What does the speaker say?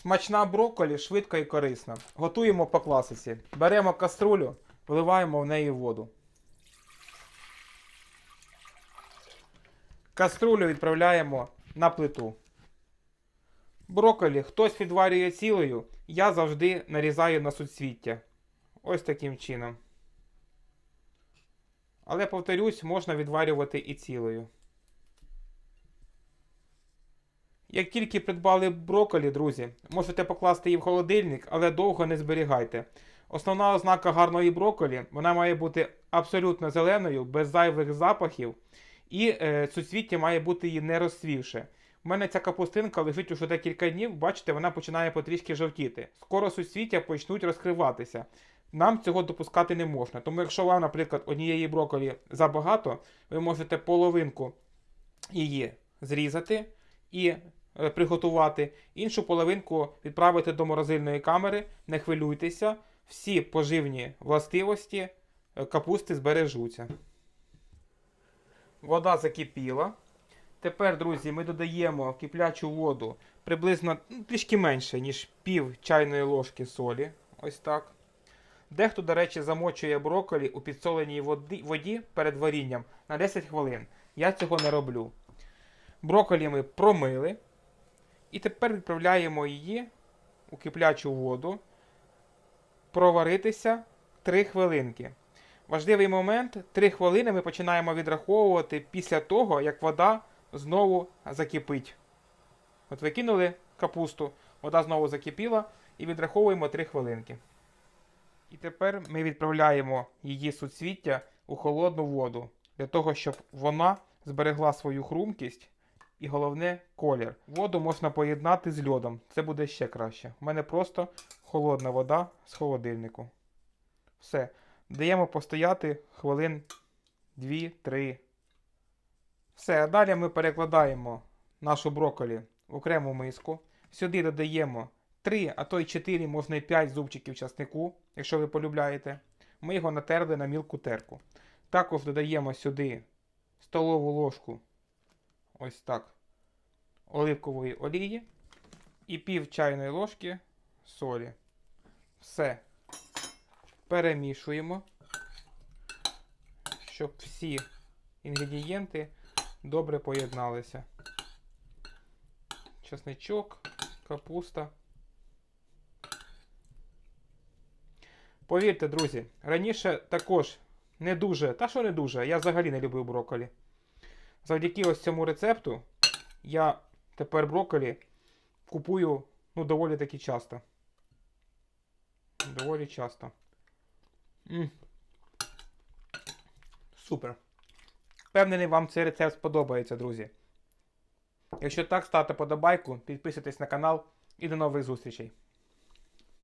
Смачна брокколі, швидко і корисно. Готуємо по класиці. Беремо каструлю, вливаємо в неї воду. Каструлю відправляємо на плиту. Брокколі хтось відварює цілою, я завжди нарізаю на суцвіття. Ось таким чином. Але повторюсь, можна відварювати і цілою. Як тільки придбали брокколі, друзі, можете покласти її в холодильник, але довго не зберігайте. Основна ознака гарної брокколі, вона має бути абсолютно зеленою, без зайвих запахів, і е, суцвіття має бути її не розцвівше. У мене ця капустинка лежить уже декілька днів, бачите, вона починає потрішки жовтіти. Скоро суцвіття почнуть розкриватися. Нам цього допускати не можна. Тому якщо вам, наприклад, однієї брокколі забагато, ви можете половинку її зрізати і приготувати, іншу половинку відправити до морозильної камери, не хвилюйтеся, всі поживні властивості е, капусти збережуться. Вода закипіла. Тепер, друзі, ми додаємо киплячу воду приблизно ну, трішки менше, ніж пів чайної ложки солі. Ось так. Дехто, до речі, замочує брокколі у підсоленій воді, воді перед варінням на 10 хвилин. Я цього не роблю. Брокколі ми промили. І тепер відправляємо її у киплячу воду проваритися 3 хвилинки. Важливий момент: 3 хвилини ми починаємо відраховувати після того, як вода знову закипить. От ви кинули капусту, вода знову закипіла і відраховуємо 3 хвилинки. І тепер ми відправляємо її суцвіття у холодну воду для того, щоб вона зберегла свою хрумкість і головне колір. Воду можна поєднати з льодом. Це буде ще краще. У мене просто холодна вода з холодильнику. Все. Даємо постояти хвилин 2-3. Все, далі ми перекладаємо нашу брокколі в окрему миску. Сюди додаємо 3, а то й 4, можна і 5 зубчиків часнику, якщо ви полюбляєте. Ми його натерли на мілку терку. Також додаємо сюди столову ложку ось так оливкової олії і пів чайної ложки солі. Все. Перемішуємо, щоб всі інгредієнти добре поєдналися. Чесничок, капуста. Повірте, друзі, раніше також не дуже, та що не дуже, я взагалі не любив брокколі. Завдяки ось цьому рецепту я тепер брокколі купую ну, доволі таки часто. Доволі часто. м Супер. Впевнений, вам цей рецепт сподобається, друзі. Якщо так, ставте подобайку, підписуйтесь на канал і до нових зустрічей.